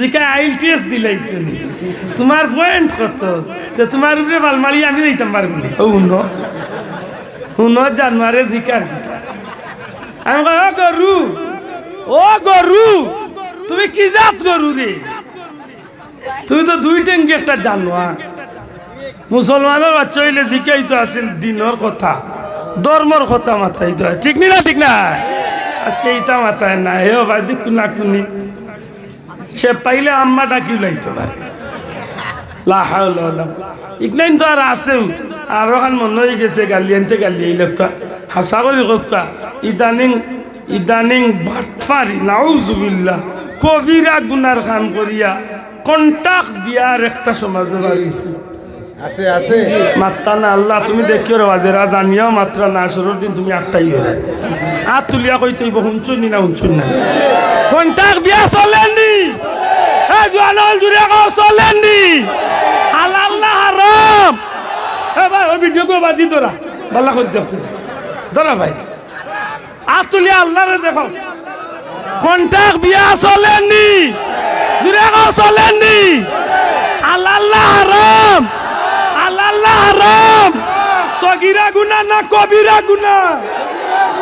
Zika IELTS দিলাইছে তোমার point কত? তো তোমার উপরে বালমারি আমি দিতাম পারব না। উন উন জানুয়ারে জিকার আমি ও গরু। ও গরু। তুমি কি জাত গরু রে? তুমি তো দুই টেঙ্গি একটা জানোয়ার। মুসলমানের বাচ্চা হইলে জিকাই তো আছিল দিনের কথা। ধর্মর কথা মাথায় তো ঠিক নি ঠিক না? আজকে ইটা মাথায় না হে ভাই দিক না কুনি। সে পাইলে আম্মা ডাকি লাইতে পারে। ইকনাইন তো আর আছেও। আর ওখান মনে হয়ে গেছে গালি আনতে গালি এই লোকা হাসা করি কোকা ইদানিং ইদানিং বাটফারি নাউজুবিল্লাহ। কবিরা গুনার খান করিয়া কন্টাক বিয়ার একটা সমাজে বাড়িয়েছে। আছে আছে। মাত্রা না আল্লাহ তুমি দেখিও রে বাজেরা জানিও মাত্রা না আসরের দিন তুমি আটটাই হয়ে হাত তুলিয়া কই তৈব হুঞ্চুন না হুঞ্চুন না? কন্টাক বিয়া চলেননি হ্যাঁ জোয়ানল জুড়ে কও চলেননি হালাল না হারাম? এ ভাই, ওই ভিডিও কো বাজি তোরা বাল্লা করে দেখো ধরা ভাই। হাত তুলিয়া আল্লাহ রে দেখো কন্টাক বিয়া চলেননি জুড়ে কও চলেননি হালাল না হারাম? আল্লাহ হারাম? সগিরা গুনা না কবিরা গুনা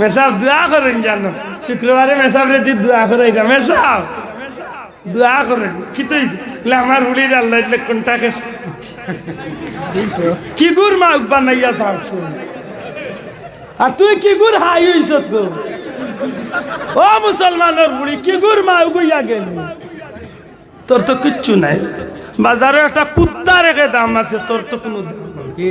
মেসাব, দোয়া করেন জানো শুক্রবারে মেসাব রেটি দোয়া করে এটা মেসাব, দোয়া করেন। কি তো আমার উলির আল্লাহ এটা কোনটা কেছে কি গুর মা বানাইয়া সাহস আর তুই কি গুর হাই হইছত গো ও মুসলমানের বুড়ি কি গুর মা উগুইয়া গেলি? তোর তো কিচ্ছু নাই। বাজারে একটা কুত্তা রেখে দাম আছে, তোর তো কোনো দাম কি?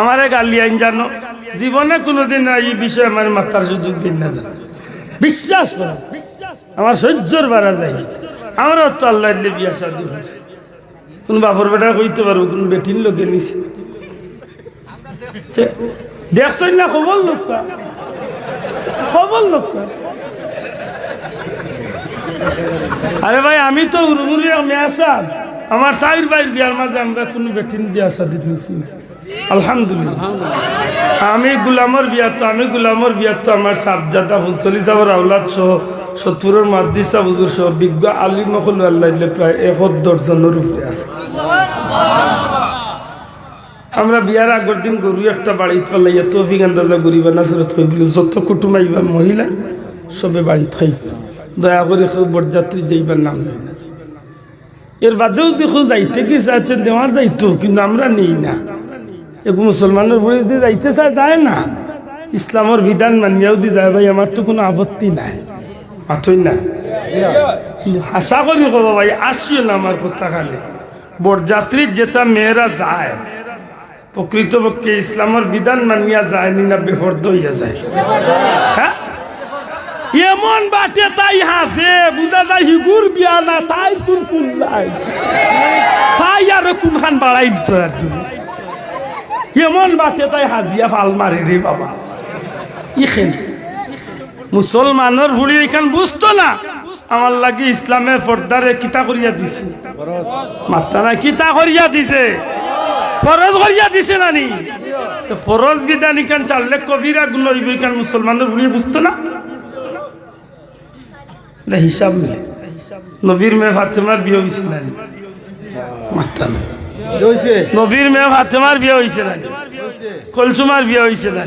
আমারে গালি আইন জানো। জীবনে কোনোদিন এই বিষয়ে আমার মাথার সুযোগ দিন না জানো। বিশ্বাস করো, আমার সহ্যর বাড়া যায় আমরা তো আল্লাহ বিয়া শাদি হয়েছে। কোন বাপর বেটা কইতে পারব, কোন বেটির লোকে নিছে। দেখছই না খবর লোকটা? খবর লোকটা? আরে ভাই, আমি তো উরমুরিয়া মেয়াসাদ আমার সাইর ভাইয়ের বিয়ার মাঝে আমরা কোনো বেটিন বিয়া শাদি নিয়েছি না। আলহামদুলিল্লাহ। আমি গুলামর বিয়া তো, আমি গুলামর বিয়া তো আমার সাবজাদা ফুলতলি সাহর আউলাদ সহ, সত্তরের মাদ্দিসা বুজুর সহ, বিজ্ঞ আলী আল্লাহ প্রায় এক আছে। আমরা বিয়ার আগের দিন গরু একটা বাড়িত ফেলাইয়া তৌফিক আন্দাজা গরিবা নাসরত কইবিল যত কুটুম আইবা মহিলা, সবে বাড়িত খাই দয়া করে বরযাত্রী যাইবার নাম নেই। এর বাদেও দেখো যাইতে কি চাইতে দেওয়ার যাইতো কিন্তু আমরা নেই না। মুসলমানের ভরে যদি যাইতে চায় যায় না। ইসলামের বিধান মানিয়াও দি যায় ভাই আমার তো কোনো আপত্তি নাই। মাথই না আশা করি কব ভাই, আসিও না আমার কথা খালি বরযাত্রীর যেটা মেয়েরা যায় প্রকৃতপক্ষে ইসলামের বিধান মানিয়া যায়নি না বেফর্দ হইয়া যায়? এমন বাটে তাই হাসে বুঝা যায় হিগুর বিয়া না, তাই তোর নাই তাই আর কোনখান বাড়াই দিত আর কি এমন বাটে তাই হাজিয়া ফাল মারে রে বাবা। ইখেন মুসলমানের ভুলি এখান বুঝতো না। আমার লাগে ইসলামের পর্দারে কিতা করিয়া দিছে। মাত্রা না কিতা করিয়া দিছে? ফরজ করিয়া দিছে নানি। তো ফরজ বিধান ইখান চাললে কবিরা গুণ হইব ইখান মুসলমানের ভুলি বুঝতো না। হিসাব মিলে। নবীর মেয়ে ফাতেমার বিয়ে হয়েছে না মাত্রা না নবীর মেয়ে ফাতেমার বিয়ে হয়েছে না কলচুমার বিয়ে হয়েছে না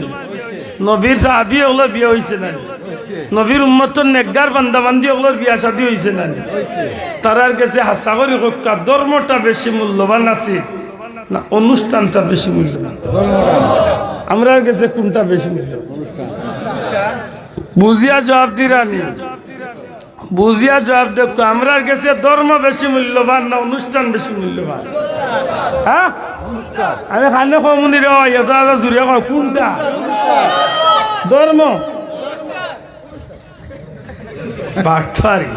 নবীর সাহাবি ওগুলো বিয়ে হয়েছে না নবীর উম্মতর নেকগার বান্দা বান্দি ওগুলোর বিয়া শাদী হয়েছে না তারার কাছে হাসা করি হক্কা ধর্মটা বেশি মূল্যবান আছে। না অনুষ্ঠানটা বেশি মূল্যবান। আমরা কাছে কোনটা বেশি মূল্যবান? বুঝিয়া জবাব দিরানি। বুঝিয়া জবাব দেখো আমরা গেছে ধর্ম বেশি মূল্যবান না, অনুষ্ঠান বেশি মূল্যবান? হ্যাঁ? আমি খানে কমুনি রে জুড়ে কয় কোনটা? ধর্ম? বাটফারি।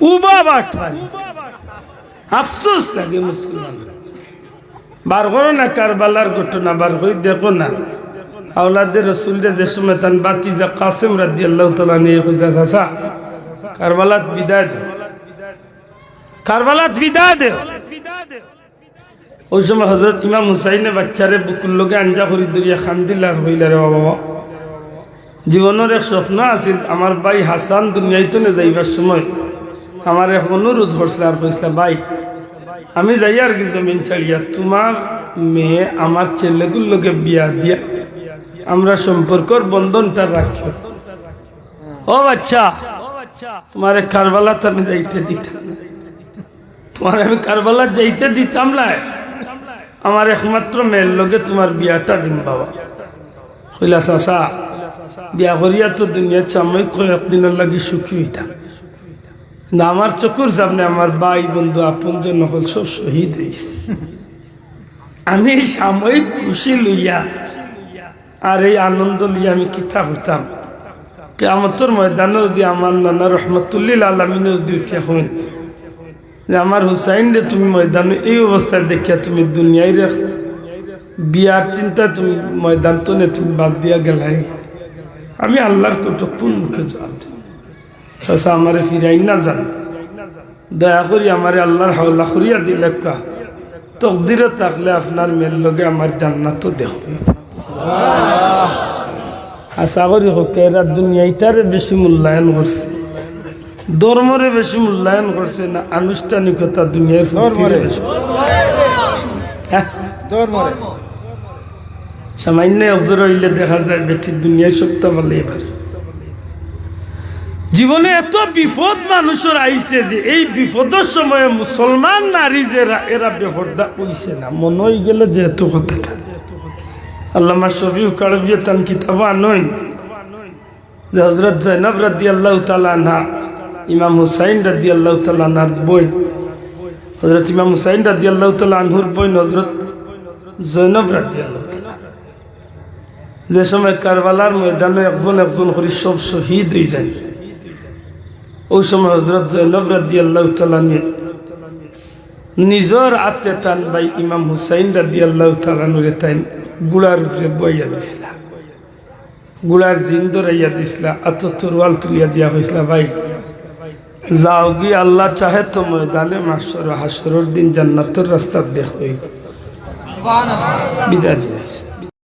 উবা বাটফারি। আফসোস লাগে মুসলমান দেখো না। বাতি আল্লাহ নিয়ে কারবালাত বিদায় দে কারবালাত বিদায় দে ওই সময় হজরত ইমাম হুসাইনে বাচ্চারে বুকুর লোকে আঞ্জা করি দরিয়া খান্দিলার হইলারে বাবা। জীবনের এক স্বপ্ন আছিল, আমার ভাই হাসান দুনিয়াইতো নে যাইবার সময়। আমার এক অনুরোধ করছিল আর কইছিল ভাই, আমি যাই আর কি জমিন ছাড়িয়া, তোমার মেয়ে আমার ছেলেগুলোকে বিয়া দিয়া আমরা সম্পর্কর বন্ধনটা রাখি ও বাচ্চা তোমার কারবালাত আমি যাইতে দিতাম। তোমার আমি কারবালাত যাইতে দিতাম না। আমার একমাত্র মেয়ের লগে তোমার বিয়াটা দিন বাবা। কইলা চাষা বিয়া করিয়া তো দুনিয়ার সাময়িক কয়েকদিনের লাগি সুখী হইতাম। না আমার চকুর সামনে আমার ভাই, বন্ধু, আপন জন হল সব শহীদ হয়েছে আমি সাময়িক খুশি লইয়া আর এই আনন্দ লইয়া আমি কিতা হইতাম? কেমতর ময়দানে যদি আমার নানা রহমতুল্লিল আলমিনে যদি উঠিয়া হইন যে আমার হুসাইন রে তুমি ময়দানে এই অবস্থায় দেখিয়া তুমি দুনিয়ায় রে বিয়ার চিন্তা তুমি ময়দান তো নে তুমি বাদ দিয়া গেলাই। আমি আল্লাহর কোটো কোন মুখে জবাব দেব? চাষা আমারে ফিরাই না জান দয়া করি আমারে আল্লাহর হাওলা করিয়া দিলে তকদিরে থাকলে আপনার মেয়ের লগে আমার জান্নাত দেখবে আশা করি হোক এরা দুনিয়াটারে বেশি মূল্যায়ন করছে। ধর্মরে বেশি মূল্যায়ন করছে না আনুষ্ঠানিকতা দুনিয়ার বেশি। হ্যাঁ? সামান্য অজর হইলে দেখা যায় বেঠির দুনিয়ায় সপ্তাহ বলে এবার। জীবনে এত বিপদ মানুষের আইছে যে এই বিপদের সময়ে মুসলমান নারী যে এরা- বেফর্দা হইছে না। মনে হয়ে গেল যেহেতু কথাটা। আল্লামা শফিউ কাড়বিয়ে তান কিতাব আনই যে হজরত জৈনব রাদি আল্লাহ তালা ইমাম হুসাইন রাদি আল্লাহ তালার বই হজরত ইমাম হুসাইন রাদি আল্লাহ তালা আনহুর বই হজরত জৈনব রাদি আল্লাহ যে সময় কারবালার ময়দানে একজন একজন করে সব শহীদ হয়ে যায়। ওই সময় হজরত জৈনব রাদি আল্লাহ তালানি নিজর আতে তান ভাই ইমাম হুসাইন রাদি আল্লাহ তালানুরে তাই গুড়ার উপরে বইয়া দিছিলা। গুলার জিন ধরাইয়া দিছিলা আত তরুয়াল তুলিয়া দিয়া হয়েছিল ভাই যাও গি আল্লাহ চাহে তো ময়দানে মাসর হাসরের দিন জান্নাতের রাস্তা দেখ বিদায় দিয়েছে